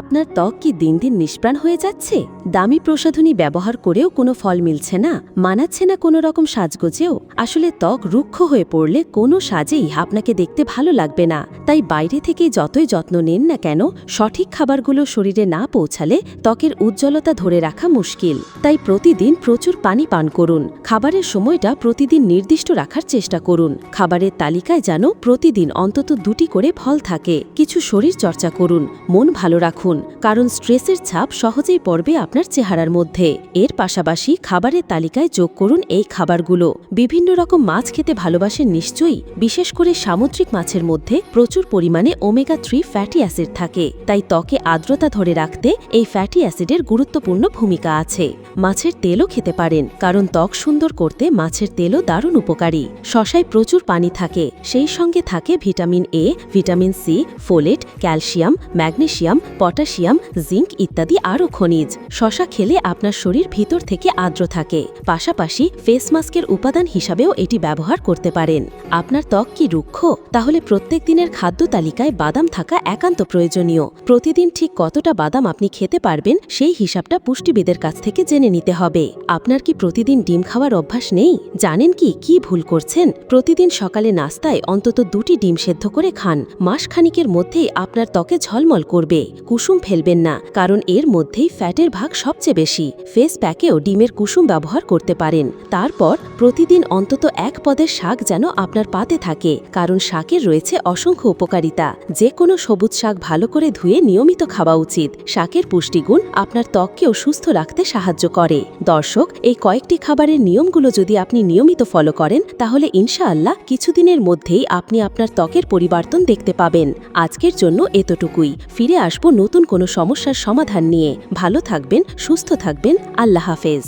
আপনার ত্বক কি দিন দিন নিষ্প্রাণ হয়ে যাচ্ছে? দামি প্রসাধনী ব্যবহার করেও কোনো ফল মিলছে না, মানাচ্ছে না কোনো রকম সাজগোজেও। আসলে ত্বক রুক্ষ হয়ে পড়লে কোনো সাজেই আপনাকে দেখতে ভালো লাগবে না। তাই বাইরে থেকে যতই যত্ন নেন না কেন, সঠিক খাবারগুলো শরীরে না পৌঁছালে ত্বকের উজ্জ্বলতা ধরে রাখা মুশকিল। তাই প্রতিদিন প্রচুর পানি পান করুন। খাবারের সময়টা প্রতিদিন নির্দিষ্ট রাখার চেষ্টা করুন। খাবারের তালিকায় যেন প্রতিদিন অন্তত দুটি করে ফল থাকে। কিছু শরীর চর্চা করুন। মন ভালো রাখুন। কারণ স্ট্রেসের ছাপ সহজেই পড়বে আপনার চেহারার মধ্যে। এর পাশাপাশি খাবারের তালিকায় যোগ করুন এই খাবারগুলো। বিভিন্ন রকম মাছ খেতে ভালোবাসেন নিশ্চয়ই, বিশেষ করে সামুদ্রিক মাছের মধ্যে প্রচুর পরিমাণে ওমেগা থ্রি ফ্যাটি অ্যাসিড থাকে। তাই ত্বকে আর্দ্রতা ধরে রাখতে এই ফ্যাটি অ্যাসিডের গুরুত্বপূর্ণ ভূমিকা আছে। মাছের তেলও খেতে পারেন, কারণ ত্বক সুন্দর করতে মাছের তেলও দারুণ উপকারী। শশায় প্রচুর পানি থাকে, সেই সঙ্গে থাকে vitamin A, vitamin C, folate, calcium, magnesium potassium, zinc ইত্যাদি আরও খনিজ। শশা খেলে আপনার শরীর ভিতর থেকে আর্দ্র থাকে। পাশাপাশি ফেস মাস্কের উপাদান হিসাবেও এটি ব্যবহার করতে পারেন। আপনার ত্বক কি রুক্ষ? তাহলে প্রত্যেক দিনের খাদ্য তালিকায় বাদাম থাকা একান্ত প্রয়োজনীয়। প্রতিদিন ঠিক কতটা বাদাম আপনি খেতে পারবেন সেই হিসাবটা পুষ্টিবিদের কাছ থেকে জেনে নিতে হবে। আপনার কি প্রতিদিন ডিম খাওয়ার অভ্যাস নেই? জানেন কি কি ভুল করছেন? প্রতিদিন সকালে নাস্তায় অন্তত দুটি ডিম সেদ্ধ করে খান। মাস খানিকের মধ্যেই আপনার ত্বকে ঝলমল করবে। কুসুম ফেলবেন না, কারণ এর মধ্যেই ফ্যাটের ভাগ সবচেয়ে বেশি। ফেস প্যাকেও ডিমের কুসুম ব্যবহার করতে পারেন। তারপর প্রতিদিন অন্তত এক পদের শাক যেন আপনার পাতে থাকে, কারণ শাকের রয়েছে অসংখ্য উপকারিতা। যে কোনো সবুজ শাক ভালো করে ধুয়ে নিয়মিত খাওয়া উচিত। শাকের পুষ্টিগুণ আপনার ত্বককেও সুস্থ রাখতে সাহায্য করে। দর্শক, এই কয়েকটি খাবারের নিয়মগুলো যদি আপনি নিয়মিত ফলো করেন, তাহলে ইনশাআল্লাহ কিছুদিনের মধ্যেই আপনি আপনার ত্বকের পরিবর্তন দেখতে পাবেন। আজকের জন্য এতটুকুই। ফিরে আসব নতুন কোনো সমস্যার সমাধান নিয়ে ভালো থাকবেন সুস্থ থাকবেন। আল্লাহ হাফেজ।